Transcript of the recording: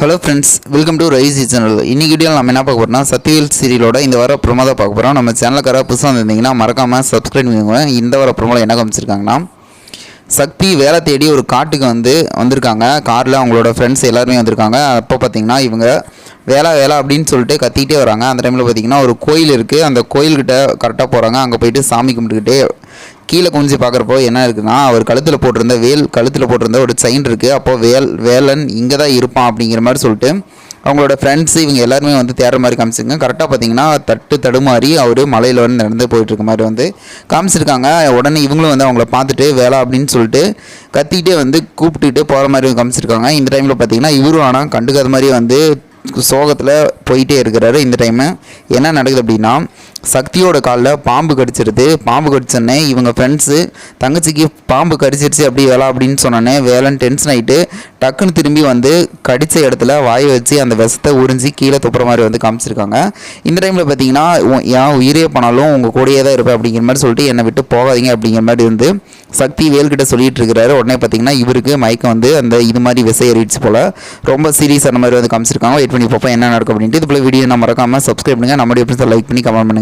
Hello friends welcome to ரைசி channel இன்றைக்கி வீடியோவில் நம்ம என்ன பார்க்க போறோம்னா சத்யவேல் சீரியலோட இந்த வார ப்ரொமோ தான் பார்க்க போகிறோம் நம்ம சேனலுக்காராக புதுசாக வந்திருந்தீங்கன்னா மறக்காமல் சப்ஸ்கிரைப் பண்ணிக்கோங்க. இந்த வார ப்ரொமோவில் என்ன காமிச்சிருக்காங்கன்னா சக்தி வேலை தேடி ஒரு காட்டுக்கு வந்து வந்திருக்காங்க. காரில் அவங்களோட ஃப்ரெண்ட்ஸ் எல்லாருமே வந்திருக்காங்க. அப்போ பார்த்தீங்கன்னா இவங்க வேலை வேலை அப்படின்னு சொல்லிட்டு கத்திக்கிட்டே வராங்க. அந்த டைமில் பார்த்தீங்கன்னா ஒரு கோயில் இருக்குது அந்த கோயில்கிட்ட கரெக்டாக போகிறாங்க அங்கே போயிட்டு சாமி கும்பிட்டுக்கிட்டே கீழே குனிஞ்சு பார்க்குறப்போ என்ன இருக்குன்னா அவர் கழுத்தில் போட்டிருந்த வேல் கழுத்தில் போட்டிருந்த ஒரு செயின் இருக்குது அப்போ வேல் வேலன் இங்கே தான் இருப்பான் அப்படிங்கிற மாதிரி சொல்லிட்டு அவங்களோட ஃப்ரெண்ட்ஸ் இவங்க எல்லாருமே வந்து தேடுற மாதிரி காமிச்சிருங்க கரெக்டாக பார்த்தீங்கன்னா தட்டு தடுமாறி அவர் மலையில் வந்து நடந்து போயிட்டுருக்க மாதிரி வந்து காமிச்சிருக்காங்க. உடனே இவங்களும் வந்து அவங்கள பார்த்துட்டு வேலை அப்படின்னு சொல்லிட்டு கத்திக்கிட்டே வந்து கூப்பிட்டுட்டு போகிற மாதிரி காமிச்சிருக்காங்க. இந்த டைமில் பார்த்தீங்கன்னா இவரும் ஆனால் கண்டுக்காத மாதிரி வந்து சோகத்தில் போயிட்டே இருக்கிறாரு இந்த டைமு என்ன நடக்குது அப்படின்னா சக்தியோட காலில் பாம்பு கடிச்சிருது. பாம்பு கடிச்சோடனே இவங்க ஃப்ரெண்ட்ஸு தங்கச்சிக்கு பாம்பு கடிச்சிருச்சு அப்படி வேலை அப்படின்னு சொன்னோன்னே வேலைன்னு டென்ஷன் ஆகிட்டு டக்குன்னு திரும்பி வந்து கடித்த இடத்துல வாயை வச்சு அந்த விஷத்தை உறிஞ்சி கீழே துப்புற மாதிரி வந்து காமிச்சிருக்காங்க. இந்த டைமில் பார்த்தீங்கன்னா ஏன் என் உயிரே போனாலும் உங்கள் கூடயே தான் இருப்பேன் அப்படிங்கிற மாதிரி சொல்லிட்டு என்னை விட்டு போகாதீங்க அப்படிங்கிற மாதிரி வந்து சக்தி வேல்கிட்ட சொல்லிட்டு இருக்கிறாரு. உடனே பார்த்தீங்கன்னா இவருக்கு மயக்கம் வந்து அந்த இது மாதிரி விசை ஏறிடுச்சு போல். ரொம்ப சீரியஸான மாதிரி வந்து காமிச்சிருக்காங்க. வெயிட் பண்ணி பார்ப்போம் என்ன நடக்கும் அப்படின்ட்டு. இது போல வீடியோ நான் மறக்காமல் சப்ஸ்கிரைப் பண்ணுங்கள் நம்மளுடைய ஃப்ரெண்ட்ஸை லைக் பண்ணி கமெண்ட் பண்ணுங்கள்